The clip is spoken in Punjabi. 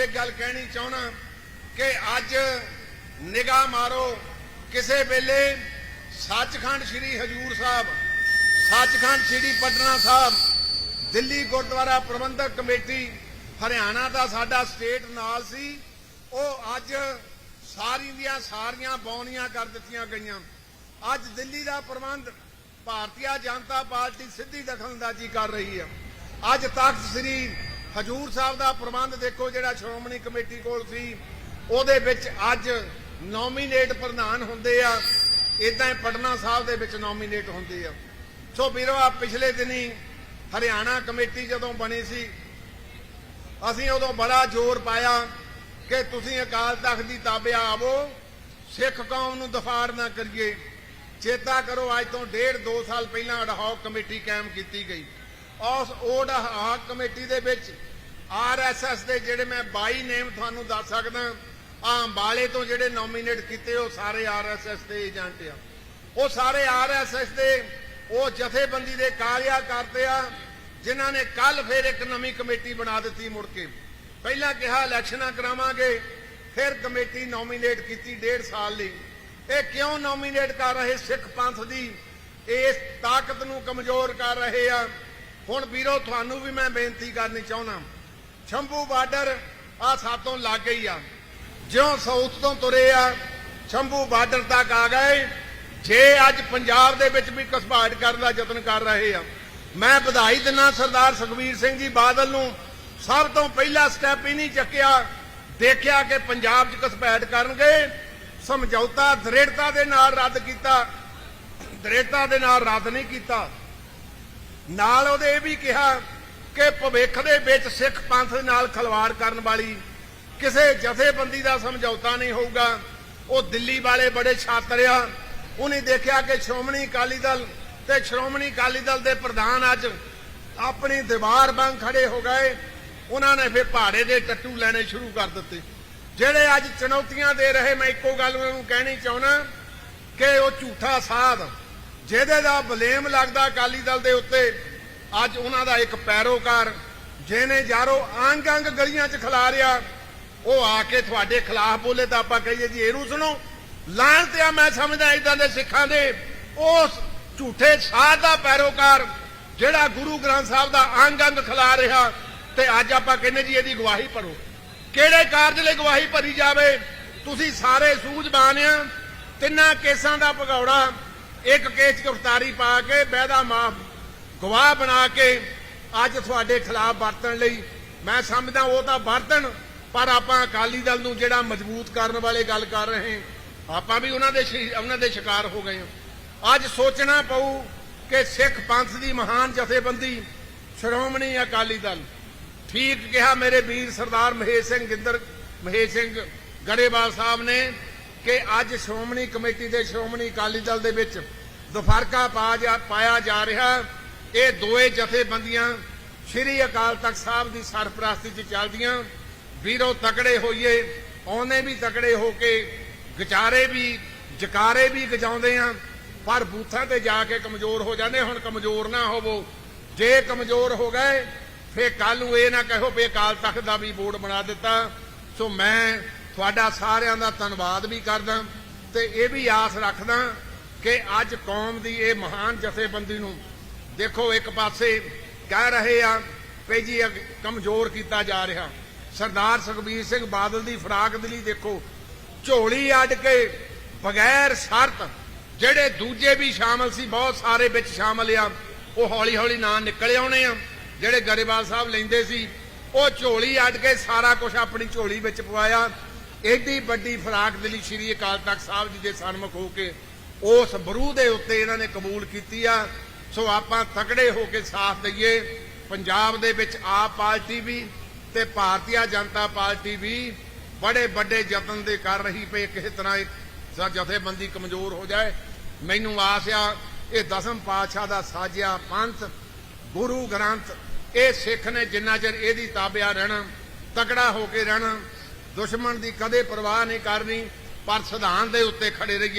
ਇੱਕ ਗੱਲ ਕਹਿਣੀ ਚਾਹਣਾ ਕਿ ਅੱਜ ਨਿਗਾਹ ਮਾਰੋ, ਕਿਸੇ ਵੇਲੇ ਸੱਚਖੰਡ ਸ੍ਰੀ ਹਜੂਰ ਸਾਹਿਬ, ਸੱਚਖੰਡ ਸ੍ਰੀ ਪਟਨਾ ਸਾਹਿਬ, ਦਿੱਲੀ ਗੁਰਦੁਆਰਾ ਪ੍ਰਬੰਧਕ ਕਮੇਟੀ, ਹਰਿਆਣਾ ਦਾ ਸਾਡਾ ਸਟੇਟ ਨਾਲ ਸੀ, ਉਹ ਅੱਜ ਸਾਰੀ ਦੀਆਂ ਸਾਰੀਆਂ ਬੌਨੀਆਂ ਕਰ ਦਿੱਤੀਆਂ ਗਈਆਂ। ਅੱਜ ਦਿੱਲੀ ਦਾ ਪ੍ਰਬੰਧ ਭਾਰਤੀ ਜਨਤਾ ਪਾਰਟੀ ਸਿੱਧੀ ਦਖਲਅੰਦਾਜ਼ੀ ਕਰ ਰਹੀ ਹੈ। ਅੱਜ ਤਖਤ ਸ੍ਰੀ ਹਜੂਰ ਸਾਹਿਬ ਦਾ ਪ੍ਰਬੰਧ ਦੇਖੋ ਜਿਹੜਾ ਸ਼੍ਰੋਮਣੀ ਕਮੇਟੀ ਕੋਲ ਸੀ, ਉਹਦੇ ਵਿੱਚ ਅੱਜ ਨੋਮੀਨੇਟ ਪ੍ਰਧਾਨ ਹੁੰਦੇ ਆ। ਇਦਾਂ ਹੀ ਪਟਨਾ ਸਾਹਿਬ ਦੇ ਵਿੱਚ ਨੋਮੀਨੇਟ ਹੁੰਦੇ ਆ। ਸੋ ਵੀਰਵਾ ਪਿਛਲੇ ਦਿਨੀ ਹਰਿਆਣਾ ਕਮੇਟੀ ਜਦੋਂ ਬਣੀ ਸੀ, ਅਸੀਂ ਉਦੋਂ ਬੜਾ ਜ਼ੋਰ ਪਾਇਆ ਕਿ ਤੁਸੀਂ ਅਕਾਲ ਤਖਤ ਦੀ ਤਾਬਿਆ ਆਵੋ, ਸਿੱਖ ਕੌਮ ਨੂੰ ਦਫਾੜ ਨਾ ਕਰੀਏ। ਚੇਤਾ ਕਰੋ, ਅੱਜ ਤੋਂ ਡੇਢ 2 ਸਾਲ ਪਹਿਲਾਂ ਅਡਹੌਕ ਕਮੇਟੀ ਕਾਇਮ ਕੀਤੀ ਗਈ। ਉਸ ਅਡਹੌਕ ਕਮੇਟੀ ਦੇ ਵਿੱਚ ਆਰਐਸਐਸ ਦੇ ਜਿਹੜੇ ਮੈਂ 22 ਨੇਮ ਤੁਹਾਨੂੰ ਦੱਸ ਸਕਦਾ ਆ ਅੰਬਾਲੇ ਤੋਂ ਜਿਹੜੇ ਨੋਮੀਨੇਟ ਕੀਤੇ, ਉਹ ਸਾਰੇ ਆਰਐਸਐਸ ਦੇ ਏਜੰਟ ਆ। ਉਹ ਸਾਰੇ ਆਰਐਸਐਸ ਦੇ, ਉਹ ਜਥੇਬੰਦੀ ਦੇ ਕਾਰਿਆ ਕਰਦੇ ਆ, ਜਿਨ੍ਹਾਂ ਨੇ ਕੱਲ ਫਿਰ ਇੱਕ ਨਵੀਂ ਕਮੇਟੀ ਬਣਾ ਦਿੱਤੀ ਮੁੜ ਕੇ। ਪਹਿਲਾਂ ਕਿਹਾ ਇਲੈਕਸ਼ਨਾਂ ਕਰਾਵਾਂਗੇ, ਫਿਰ ਕਮੇਟੀ ਨੋਮੀਨੇਟ ਕੀਤੀ ਡੇਢ ਸਾਲ ਲਈ। ਇਹ ਕਿਉਂ ਨੋਮੀਨੇਟ ਕਰ ਰਹੇ ਸਿੱਖ ਪੰਥ ਦੀ? ਇਸ ਤਾਕਤ ਨੂੰ ਕਮਜ਼ੋਰ ਕਰ ਰਹੇ ਆ। ਹੁਣ ਵੀਰੋ, ਤੁਹਾਨੂੰ ਵੀ ਮੈਂ ਬੇਨਤੀ ਕਰਨੀ ਚਾਹੁੰਦਾ ਸ਼ੰਭੂ ਬਾਰਡਰ ਆ ਸਾਤੋਂ ਲੱਗ ਗਈ ਆ। ਜਿਉਂ ਸਾਊਥ ਤੋਂ ਤੁਰੇ ਆ, ਸ਼ੰਭੂ ਬਾਰਡਰ ਤੱਕ ਆ ਗਏ। ਜੇ ਅੱਜ ਪੰਜਾਬ ਦੇ ਵਿੱਚ ਵੀ ਘਸਪਾਟ ਕਰਨ ਦਾ ਯਤਨ ਕਰ ਰਹੇ ਆ, ਮੈਂ ਵਧਾਈ ਦਿੰਦਾ ਸਰਦਾਰ ਸੁਖਬੀਰ ਸਿੰਘ ਜੀ ਬਾਦਲ ਨੂੰ। ਸਭ ਤੋਂ ਪਹਿਲਾ ਸਟੈਪ ਹੀ ਨਹੀਂ ਚੱਕਿਆ। ਦੇਖਿਆ ਕਿ ਪੰਜਾਬ 'ਚ ਘਸਪੈਠ ਕਰਨਗੇ। ਸਮਝੌਤਾ ਦ੍ਰਿੜਤਾ ਦੇ ਨਾਲ ਰੱਦ ਕੀਤਾ। ਦ੍ਰਿੜਤਾ ਦੇ ਨਾਲ ਰੱਦ ਨਹੀਂ ਕੀਤਾ। ਨਾਲ ਉਹਦੇ ਇਹ ਵੀ ਕਿਹਾ ਕਿ ਭਵਿੱਖ ਦੇ ਵਿੱਚ ਸਿੱਖ ਪੰਥ ਨਾਲ ਖਲਵਾੜ ਕਰਨ ਵਾਲੀ ਕਿਸੇ ਜਥੇਬੰਦੀ ਦਾ ਸਮਝੌਤਾ ਨਹੀਂ ਹੋਊਗਾ। ਉਹ ਦਿੱਲੀ ਵਾਲੇ ਬੜੇ ਛਾਤਰ ਆ। ਉਹਨੇ ਦੇਖਿਆ ਕਿ ਸ਼੍ਰੋਮਣੀ ਅਕਾਲੀ ਦਲ ਤੇ ਸ਼੍ਰੋਮਣੀ ਅਕਾਲੀ ਦਲ ਦੇ ਪ੍ਰਧਾਨ ਅੱਜ ਆਪਣੀ ਦੀਵਾਰ ਵਾਂਗ ਖੜੇ ਹੋ ਗਏ। ਉਹਨਾਂ ਨੇ ਫਿਰ ਪਹਾੜੇ ਦੇ ਟੱਟੂ ਲੈਣੇ ਸ਼ੁਰੂ ਕਰ ਦਿੱਤੇ। ਜਿਹੜੇ ਅੱਜ ਚੁਣੌਤੀਆਂ ਦੇ ਰਹੇ, ਮੈਂ ਇੱਕੋ ਗੱਲ ਉਹਨਾਂ ਨੂੰ ਕਹਿਣੀ ਚਾਹੁੰਦਾ ਕਿ ਉਹ ਝੂਠਾ ਸਾਧ, ਜਿਹਦੇ ਦਾ ਬਲੇਮ ਲੱਗਦਾ ਅਕਾਲੀ ਦਲ ਦੇ ਉੱਤੇ। ਅੱਜ ਉਹਨਾਂ ਦਾ ਇੱਕ ਪੈਰੋਕਾਰ, ਜਿਹਨੇ ਯਾਰੋ ਅੰਗ ਅੰਗ ਗਲੀਆਂ 'ਚ ਖਿਲਾਰਿਆ ਉਹ ਆ ਕੇ ਤੁਹਾਡੇ ਖਿਲਾਫ ਬੋਲੇ ਤਾਂ ਆਪਾਂ ਕਹੀਏ ਜੀ, ਇਹਨੂੰ ਸੁਣੋ। ਲਾਹਨਤ ਆ, ਮੈਂ ਸਮਝਦਾ ਇਦਾਂ ਦੇ ਸਿੱਖਾਂ ਦੇ। ਉਸ ਝੂਠੇ ਸਾਧ ਦਾ ਪੈਰੋਕਾਰ, ਜਿਹੜਾ ਗੁਰੂ ਗ੍ਰੰਥ ਸਾਹਿਬ ਦਾ ਅੰਗ ਅੰਗ ਖਿਲਾ ਰਿਹਾ, ਤੇ ਅੱਜ ਆਪਾਂ ਕਹਿੰਦੇ ਜੀ ਇਹਦੀ ਗਵਾਹੀ ਭਰੋ। ਕਿਹੜੇ ਕਾਰਜ ਲਈ ਗਵਾਹੀ ਭਰੀ ਜਾਵੇ? ਤੁਸੀਂ ਸਾਰੇ ਸੂਝਵਾਨ ਆ, ਤਿੰਨਾਂ ਕੇਸਾਂ ਦਾ ਭਗੌੜਾ, ਇੱਕ ਕੇਸ ਗ੍ਰਿਫਤਾਰੀ ਪਾ ਕੇ ਬੈਦਾ ਮਾਫ ਗਵਾਹ ਬਣਾ ਕੇ ਅੱਜ ਤੁਹਾਡੇ ਖਿਲਾਫ ਵਰਤਣ ਲਈ ਮੈਂ ਸਮਝਦਾ ਉਹ ਤਾਂ ਵਰਤਣ, ਪਰ ਆਪਾਂ ਅਕਾਲੀ ਦਲ ਨੂੰ ਜਿਹੜਾ ਮਜ਼ਬੂਤ ਕਰਨ ਵਾਲੇ ਗੱਲ ਕਰ ਰਹੇ ਆਪਾਂ ਵੀ ਉਹਨਾਂ ਦੇ ਉਹਨਾਂ ਦੇ ਸ਼ਿਕਾਰ ਹੋ ਗਏ ਅੱਜ ਸੋਚਣਾ ਪਊ ਕਿ ਸਿੱਖ ਪੰਥ ਦੀ ਮਹਾਨ ਜਥੇਬੰਦੀ ਸ਼੍ਰੋਮਣੀ ਅਕਾਲੀ ਦਲ, ਠੀਕ ਕਿਹਾ ਮੇਰੇ ਵੀਰ ਸਰਦਾਰ ਮਹੇਸ਼ ਸਿੰਘ ਗਿੰਦਰ, ਮਹੇਸ਼ ਸਿੰਘ ਗੜੇਵਾਲ ਸਾਹਿਬ ਨੇ ਕਿ ਅੱਜ ਸ਼੍ਰੋਮਣੀ ਕਮੇਟੀ ਦੇ ਸ਼੍ਰੋਮਣੀ ਅਕਾਲੀ ਦਲ ਦੇ ਵਿੱਚ ਦਫਰਕਾ ਪਾਇਆ ਜਾ ਰਿਹਾ। ਇਹ ਦੋਏ ਜਥੇਬੰਦੀਆਂ ਸ਼੍ਰੀ ਅਕਾਲ ਤਖਤ ਸਾਹਿਬ ਦੀ ਸਰਪ੍ਰਸਤੀ 'ਚ ਚੱਲਦੀਆਂ। ਵੀਰੋ, ਤਕੜੇ ਹੋਈਏ, ਆਉਨੇ ਵੀ ਤਕੜੇ ਹੋ ਕੇ ਵਿਚਾਰੇ ਵੀ, ਜਕਾਰੇ ਵੀ ਗਜਾਉਂਦੇ ਆ, ਪਰ ਬੂਥਾਂ ਤੇ ਜਾ ਕੇ ਕਮਜ਼ੋਰ ਹੋ ਜਾਂਦੇ। ਹੁਣ ਕਮਜ਼ੋਰ ਨਾ ਹੋਵੋ। ਜੇ ਕਮਜ਼ੋਰ ਹੋ ਗਏ, ਫੇਰ ਕੱਲ ਨੂੰ ਇਹ ਨਾ ਕਹੋ ਵੀ ਅਕਾਲ ਤਖਤ ਦਾ ਵੀ ਬੋਰਡ ਬਣਾ ਦਿੱਤਾ। ਸੋ ਮੈਂ ਤੁਹਾਡਾ ਸਾਰਿਆਂ ਦਾ ਧੰਨਵਾਦ ਵੀ ਕਰਦਾ ਤੇ ਇਹ ਵੀ ਆਸ ਰੱਖਦਾ ਕਿ ਅੱਜ ਕੌਮ ਦੀ ਇਹ ਮਹਾਨ ਜਥੇਬੰਦੀ ਨੂੰ ਦੇਖੋ, ਇੱਕ ਪਾਸੇ ਕਹਿ ਰਹੇ ਆ ਵੀ ਜੀ ਕਮਜ਼ੋਰ ਕੀਤਾ ਜਾ ਰਿਹਾ। ਸਰਦਾਰ ਸੁਖਬੀਰ ਸਿੰਘ ਬਾਦਲ ਦੀ ਫਰਾਕ ਦਿਲੀ ਦੇਖੋ, ਝੋਲੀ ਅੱਡ ਕੇ ਬਗੈਰ ਸ਼ਰਤ ਜਿਹੜੇ ਦੂਜੇ ਵੀ ਸ਼ਾਮਲ ਸੀ, ਬਹੁਤ ਸਾਰੇ ਵਿੱਚ ਸ਼ਾਮਲ ਆ, ਉਹ ਹੌਲੀ ਹੌਲੀ ਨਾਂ ਨਿਕਲ ਆਉਣੇ ਆ। ਜਿਹੜੇ ਗਰੇਵਾਲ ਸਾਹਿਬ ਲੈਂਦੇ ਸੀ, ਉਹ ਝੋਲੀ ਅੱਡ ਕੇ ਸਾਰਾ ਕੁਝ ਆਪਣੀ ਝੋਲੀ ਵਿੱਚ ਪਵਾਇਆ। ਏਡੀ ਵੱਡੀ ਫਰਾਕ ਦਲੀ ਸ਼੍ਰੀ ਅਕਾਲ ਤਖਤ ਸਾਹਿਬ ਜੀ ਦੇ ਸਨਮੁਖ ਹੋ ਕੇ ਉਸ ਬਰੂ ਦੇ ਉੱਤੇ ਇਹਨਾਂ ਨੇ ਕਬੂਲ ਕੀਤੀ ਆ। ਸੋ ਆਪਾਂ ਤਕੜੇ ਹੋ ਕੇ ਸਾਥ ਦਈਏ। ਪੰਜਾਬ ਦੇ ਵਿੱਚ ਆਪ ਪਾਰਟੀ ਵੀ ਤੇ ਭਾਰਤੀ ਜਨਤਾ ਪਾਰਟੀ ਵੀ ਬੜੇ ਵੱਡੇ ਯਤਨ ਦੇ ਕਰ ਰਹੀ ਪਈ ਕਿਸੇ ਤਰ੍ਹਾਂ ਇਹ ਜਥੇਬੰਦੀ ਕਮਜ਼ੋਰ ਹੋ ਜਾਏ। ਮੈਨੂੰ ਆਸ ਆ, ਇਹ ਦਸਮ ਪਾਤਸ਼ਾਹ ਦਾ ਸਾਜਿਆ ਪੰਥ, ਗੁਰੂ ਗ੍ਰੰਥ, ਇਹ ਸਿੱਖ ਨੇ ਜਿੰਨਾ ਚਿਰ ਇਹਦੀ ਤਾਬਿਆ ਰਹਿਣਾ, ਤਕੜਾ ਹੋ ਕੇ ਰਹਿਣਾ, ਦੁਸ਼ਮਣ ਦੀ ਕਦੇ ਪਰਵਾਹ ਨਹੀਂ ਕਰਨੀ, ਪਰ ਸਿਧਾਂਤ ਦੇ ਉੱਤੇ ਖੜੇ ਰਹੀਏ।